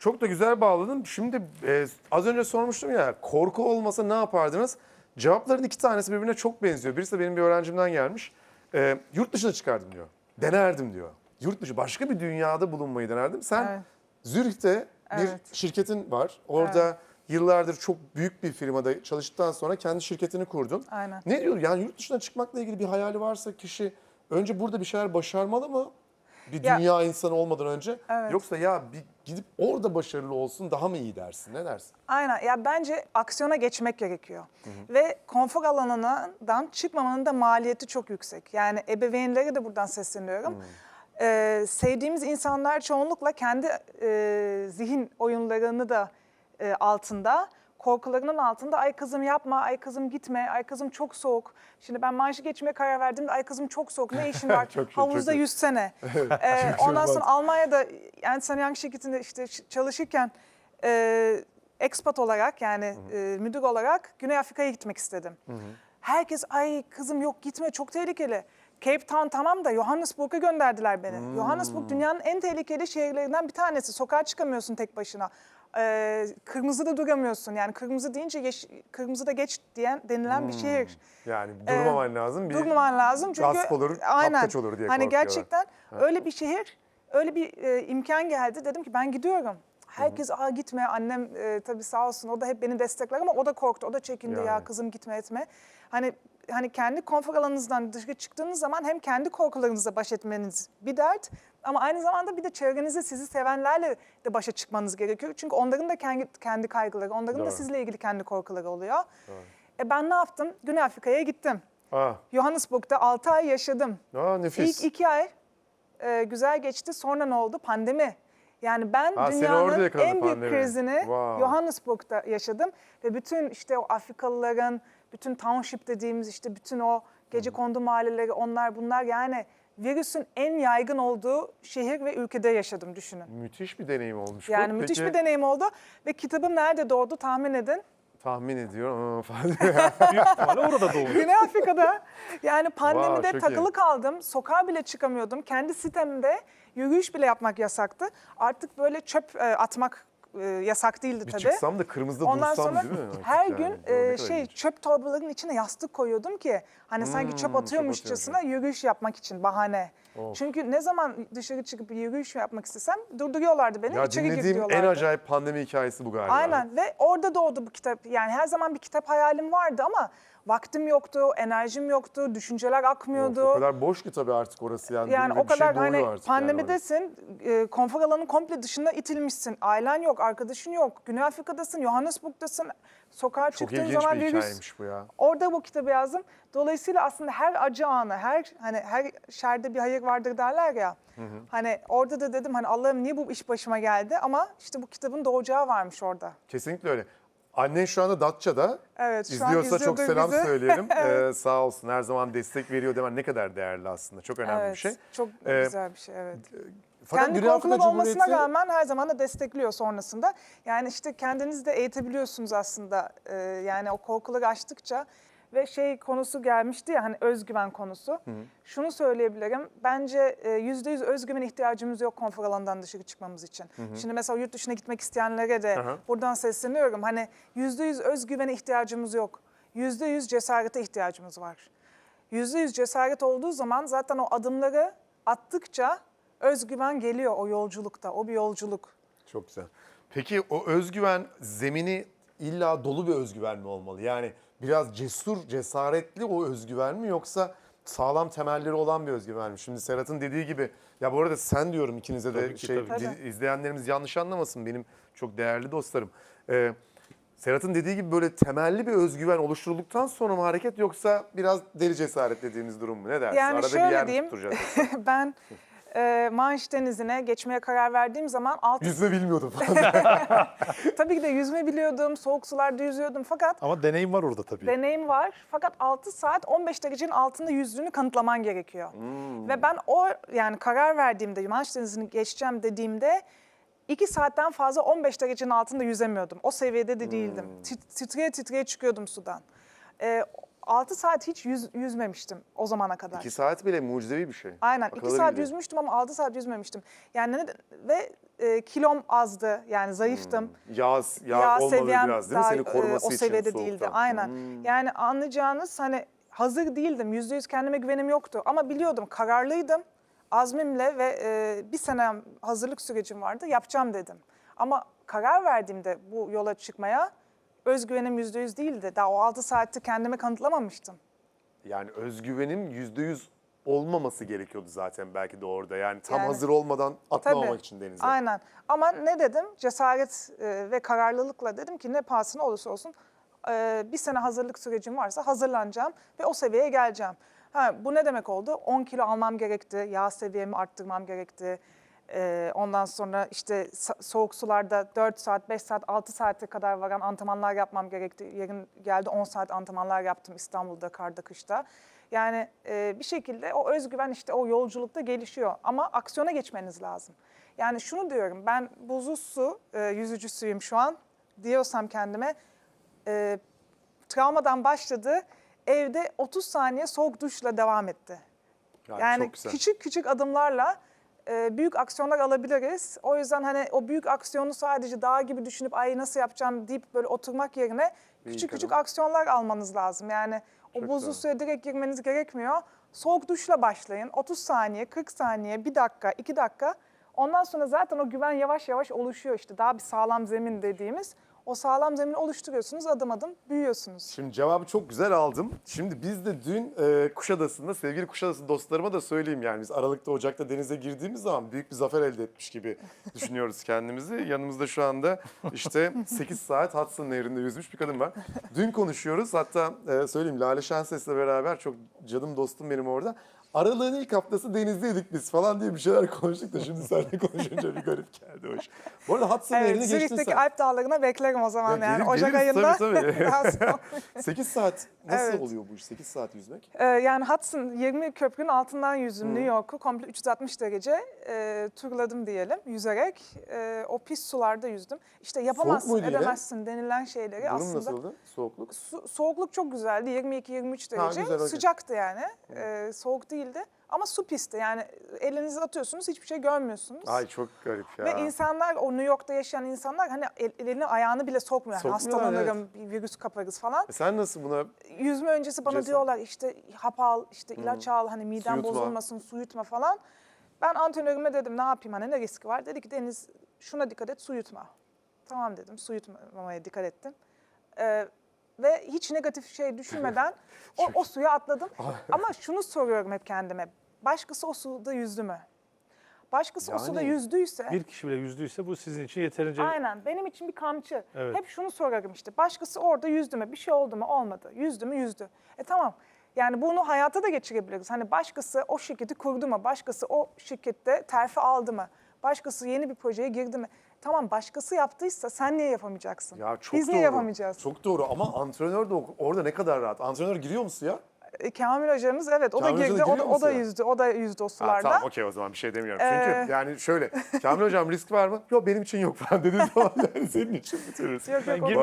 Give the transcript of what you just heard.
Çok da güzel bağladın. Şimdi e, az önce sormuştum ya korku olmasa ne yapardınız? Cevapların iki tanesi birbirine çok benziyor. Birisi de benim bir öğrencimden gelmiş. E, yurt dışına çıkardım diyor. Denerdim diyor. Yurt dışı başka bir dünyada bulunmayı denerdim. Sen Evet. Zürih'te bir Evet. şirketin var. Orada yıllardır çok büyük bir firmada çalıştıktan sonra kendi şirketini kurdun. Aynen. Ne diyor? Yani yurt dışına çıkmakla ilgili bir hayali varsa kişi önce burada bir şeyler başarmalı mı? Bir Ya- dünya insanı olmadan önce. Evet. Yoksa ya bir gidip orada başarılı olsun daha mı iyi dersin? Ne dersin? Aynen. Ya bence aksiyona geçmek gerekiyor. Ve konfor alanından çıkmamanın da maliyeti çok yüksek. Yani ebeveynlere de buradan sesleniyorum. Ee, sevdiğimiz insanlar çoğunlukla kendi e, zihin oyunlarını da e, altında, korkularının altında ay kızım yapma, ay kızım gitme, ay kızım çok soğuk. Şimdi ben maaşı geçmeye karar verdiğimde ay kızım çok soğuk ne işin var Çok çok havuzda iyi. yüzsene. Ee, ondan sonra Almanya'da Ernst Young şirketinde işte çalışırken e, expat olarak yani e, müdür olarak Güney Afrika'ya gitmek istedim. Herkes ay kızım yok gitme çok tehlikeli. Cape Town tamam da Johannesburg'a gönderdiler beni. Johannesburg dünyanın en tehlikeli şehirlerinden bir tanesi. Sokağa çıkamıyorsun tek başına. Ee, kırmızıda duramıyorsun. Yani kırmızı deyince yeş- kırmızıda geç diyen denilen bir şehir. Yani durmaman lazım. Bir Durmaman lazım çünkü olur, aynen. olur diye Hani gerçekten öyle bir şehir, öyle bir e, imkan geldi. Dedim ki ben gidiyorum. Herkes aa gitme annem e, tabii sağ olsun o da hep beni destekler ama o da korktu. O da çekindi ya Yani. kızım gitme etme. Hani hani kendi konfor alanınızdan dışarı çıktığınız zaman hem kendi korkularınızla baş etmeniz bir dert ama aynı zamanda bir de çevrenizde sizi sevenlerle de başa çıkmanız gerekiyor. Çünkü onların da kendi kendi kaygıları, onların da Doğru. sizle ilgili kendi korkuları oluyor. E ben ne yaptım? Güney Afrika'ya gittim. Aa, Johannesburg'da 6 ay yaşadım. aa nefis. İlk iki ay e, güzel geçti. Sonra ne oldu? Pandemi. Yani ben Ha, dünyanın en büyük pandemi. krizini Wow. Johannesburg'da yaşadım. Ve bütün işte o Afrikalıların, bütün township dediğimiz işte bütün o gece kondu mahalleleri onlar bunlar yani virüsün en yaygın olduğu şehir ve ülkede yaşadım düşünün. Müthiş bir deneyim olmuş bu. Yani müthiş Peki, bir deneyim oldu ve kitabım nerede doğdu tahmin edin. Tahmin ediyorum. Falan. Büyük ihtimalle orada doğmuş. Güney Afrika'da yani pandemide çok iyi. takılı kaldım. Sokağa bile çıkamıyordum. Kendi sitemde yürüyüş bile yapmak yasaktı. Artık böyle çöp e, atmak e, yasak değildi bir tabii. çıksam da kırmızıda Ondan dursam sonra değil mi? Her yani? gün e, şey çöp torbalarının içine yastık koyuyordum ki hani sanki Hmm, çöp çöp atıyormuşçasına yürüyüş yapmak için bahane. Of. Çünkü ne zaman dışarı çıkıp yürüyüş yapmak istesem durduruyorlardı beni. Ya içeri dinlediğim en acayip pandemi hikayesi bu galiba. Aynen ve orada doğdu bu kitap. Yani her zaman bir kitap hayalim vardı ama vaktim yoktu, enerjim yoktu, düşünceler akmıyordu. o kadar boş ki tabii artık orası yani. yani o şey kadar doğuyor hani artık yani pandemidesin, e, konfor alanının komple dışına itilmişsin. Ailen yok, arkadaşın yok. Güney Afrika'dasın, Johannesburg'dasın. Sokağa Çok çıktığın zaman bir virüs. bu ya. Orada bu kitabı yazdım. Dolayısıyla aslında her acı anı, her hani her şerde bir hayır vardır derler ya. Hani orada da dedim hani Allah'ım niye bu iş başıma geldi ama işte bu kitabın doğacağı varmış orada. Kesinlikle öyle. Annen şu anda Datça'da. Evet, şu an İzliyorsa çok izliyordur selam bizi. söyleyelim. Ee, sağ olsun her zaman destek veriyor demen ne kadar değerli aslında. Çok önemli evet, bir şey. Çok Ee, güzel bir şey evet. Fakat Kendi korkuları olmasına rağmen her zaman da destekliyor sonrasında. Yani işte kendinizi de eğitebiliyorsunuz aslında. Ee, yani o korkuları aştıkça ve şey konusu gelmişti ya hani özgüven konusu. Şunu söyleyebilirim. Bence e, yüzde yüz özgüven ihtiyacımız yok konfor alanından dışarı çıkmamız için. Şimdi mesela yurt dışına gitmek isteyenlere de Aha. buradan sesleniyorum. Hani yüzde yüz özgüvene ihtiyacımız yok. Yüzde yüz cesarete ihtiyacımız var. Yüzde yüz cesaret olduğu zaman zaten o adımları attıkça özgüven geliyor o yolculukta. O bir yolculuk. Çok güzel. Peki o özgüven zemini illa dolu bir özgüven mi olmalı? Yani biraz cesur, cesaretli o özgüven mi yoksa sağlam temelleri olan bir özgüven mi? Şimdi Serhat'ın dediği gibi ya bu arada sen diyorum ikinize de Tabii ki, şey tabii di- izleyenlerimiz yanlış anlamasın benim çok değerli dostlarım. Ee, Serhat'ın dediği gibi böyle temelli bir özgüven oluşturulduktan sonra mı hareket yoksa biraz deli cesaret dediğimiz durum mu? Ne dersin? Yani Arada bir şöyle yer mi diyeyim. tutturacağız? ben e, Manş Denizi'ne geçmeye karar verdiğim zaman alt, Yüzme bilmiyordum falan. tabii ki de yüzme biliyordum, soğuk sularda yüzüyordum fakat Ama deneyim var orada tabii. deneyim var. Fakat 6 saat 15 derecenin altında yüzdüğünü kanıtlaman gerekiyor. Hmm. Ve ben o yani karar verdiğimde Manş Denizi'ni geçeceğim dediğimde 2 saatten fazla 15 derecenin altında yüzemiyordum. O seviyede de değildim. Hmm. Tit- Titreye titreye çıkıyordum sudan. E, 6 saat hiç yüz- yüzmemiştim o zamana kadar. İki saat bile mucizevi bir şey. Aynen. Akıl 2 alır saat gibi. yüzmüştüm ama 6 saat yüzmemiştim. Yani ne- ve e, kilom azdı yani zayıftım. Yağ, yağ, Yağ olmalı seviyem biraz değil mi? Seni e, koruması o için seviyede soğuktan. değildi. Aynen. Hmm. Yani anlayacağınız hani hazır değildim. Yüzde yüz kendime güvenim yoktu. Ama biliyordum kararlıydım. Azmimle ve e, bir sene hazırlık sürecim vardı. Yapacağım dedim. Ama karar verdiğimde bu yola çıkmaya özgüvenim yüzde yüz değildi. Daha o 6 saati kendime kanıtlamamıştım. Yani özgüvenim yüzde yüz olmaması gerekiyordu zaten belki de orada. Yani tam Yani- hazır olmadan atlamamak Tabii. için denize. Aynen. Ama ne dedim? Cesaret e, ve kararlılıkla dedim ki ne pahasına olursa olsun e, bir sene hazırlık sürecim varsa hazırlanacağım ve o seviyeye geleceğim. Ha, bu ne demek oldu? 10 kilo almam gerekti, yağ seviyemi arttırmam gerekti. E, ondan sonra işte soğuk sularda 4 saat, 5 saat, 6 saate kadar varan antrenmanlar yapmam gerekti. Yerin geldi 10 saat antrenmanlar yaptım İstanbul'da, karda, kışta. Yani e, bir şekilde o özgüven işte o yolculukta gelişiyor. Ama aksiyona geçmeniz lazım. Yani şunu diyorum ben buzlu su e, yüzücüsüyüm şu an diyorsam kendime e, travmadan başladı. Evde 30 saniye soğuk duşla devam etti. Yani, Yani küçük küçük adımlarla büyük aksiyonlar alabiliriz. O yüzden hani o büyük aksiyonu sadece dağ gibi düşünüp ay nasıl yapacağım deyip böyle oturmak yerine küçük Büyük küçük adım. aksiyonlar almanız lazım. Yani o Çok buzlu suya direkt girmeniz gerekmiyor. Soğuk duşla başlayın. 30 saniye, 40 saniye, 1 dakika, 2 dakika. Ondan sonra zaten o güven yavaş yavaş oluşuyor işte. Daha bir sağlam zemin dediğimiz. O sağlam zemini oluşturuyorsunuz, adım adım büyüyorsunuz. Şimdi cevabı çok güzel aldım. Şimdi biz de dün e, Kuşadası'nda sevgili Kuşadası dostlarıma da söyleyeyim yani biz Aralık'ta Ocak'ta denize girdiğimiz zaman büyük bir zafer elde etmiş gibi düşünüyoruz kendimizi. Yanımızda şu anda işte 8 saat Hudson Nehri'nde yüzmüş bir kadın var. Dün konuşuyoruz hatta e, söyleyeyim Lale Şenses'le beraber çok canım dostum benim orada. Aralığın ilk haftası denizdeydik biz falan diye bir şeyler konuştuk da şimdi seninle konuşunca bir garip geldi iş. Bu arada Hudson Evet, Nehri'ne geçtin sen. Alp Dağları'na beklerim o zaman Ya yani. gelir- Ocak geliriz, ayında. tabii, tabii. daha sonra. 8 saat nasıl Evet. oluyor bu iş? 8 saat yüzmek? Ee, yani Hudson 20 köprünün altından yüzdüm Hı. New York'u komple 360 derece e, turladım diyelim yüzerek. E, o pis sularda yüzdüm. İşte yapamazsın, yine? edemezsin denilen şeyleri Durum aslında. nasıldı? Soğukluk? Su- soğukluk çok güzeldi. 22-23 Ha, derece. güzel, okey. Sıcaktı yani. Ee, soğuk değildi. Ama su pisti. Yani elinizi atıyorsunuz hiçbir şey görmüyorsunuz. Ay çok garip ya. Ve insanlar, o New York'ta yaşayan insanlar hani el- elini ayağını bile sokmuyor. Yani Sokmuyorlar, hastalanırım, bir virüs kaparız falan. E sen nasıl buna Yüzme öncesi bana Cesaret. diyorlar işte hap al, işte ilaç al, hani miden yutma. bozulmasın, su yutma falan. Ben antrenörüme dedim ne yapayım hani ne riski var? Dedi ki Deniz şuna dikkat et, su yutma. Tamam dedim, su yutmamaya dikkat ettim. Ee, ve hiç negatif şey düşünmeden o, o suya atladım. Ama şunu soruyorum hep kendime. Başkası o suda yüzdü mü? Başkası o suda Yani yüzdüyse... Bir kişi bile yüzdüyse bu sizin için yeterince Aynen. Benim için bir kamçı. Evet. Hep şunu sorarım işte. Başkası orada yüzdü mü? Bir şey oldu mu? Olmadı. Yüzdü mü? Yüzdü. E tamam. Yani bunu hayata da geçirebiliriz. Hani başkası o şirketi kurdu mu? Başkası o şirkette terfi aldı mı? Başkası yeni bir projeye girdi mi? Tamam başkası yaptıysa sen niye yapamayacaksın? ya çok Biz doğru. niye yapamayacağız? Çok doğru ama antrenör de orada ne kadar rahat. Antrenör giriyor mu suya? E, Kamil hocamız evet o Kamil da Hoca da girdi. O giriyor da, mu o da suya? yüzdü. O da yüzdü o Ha, sularda. tamam okey o zaman bir şey demiyorum. Ee, Çünkü yani şöyle Kamil hocam risk var mı? Yok benim için yok falan dediği zaman yani senin için bitiririz. Yok, yok, o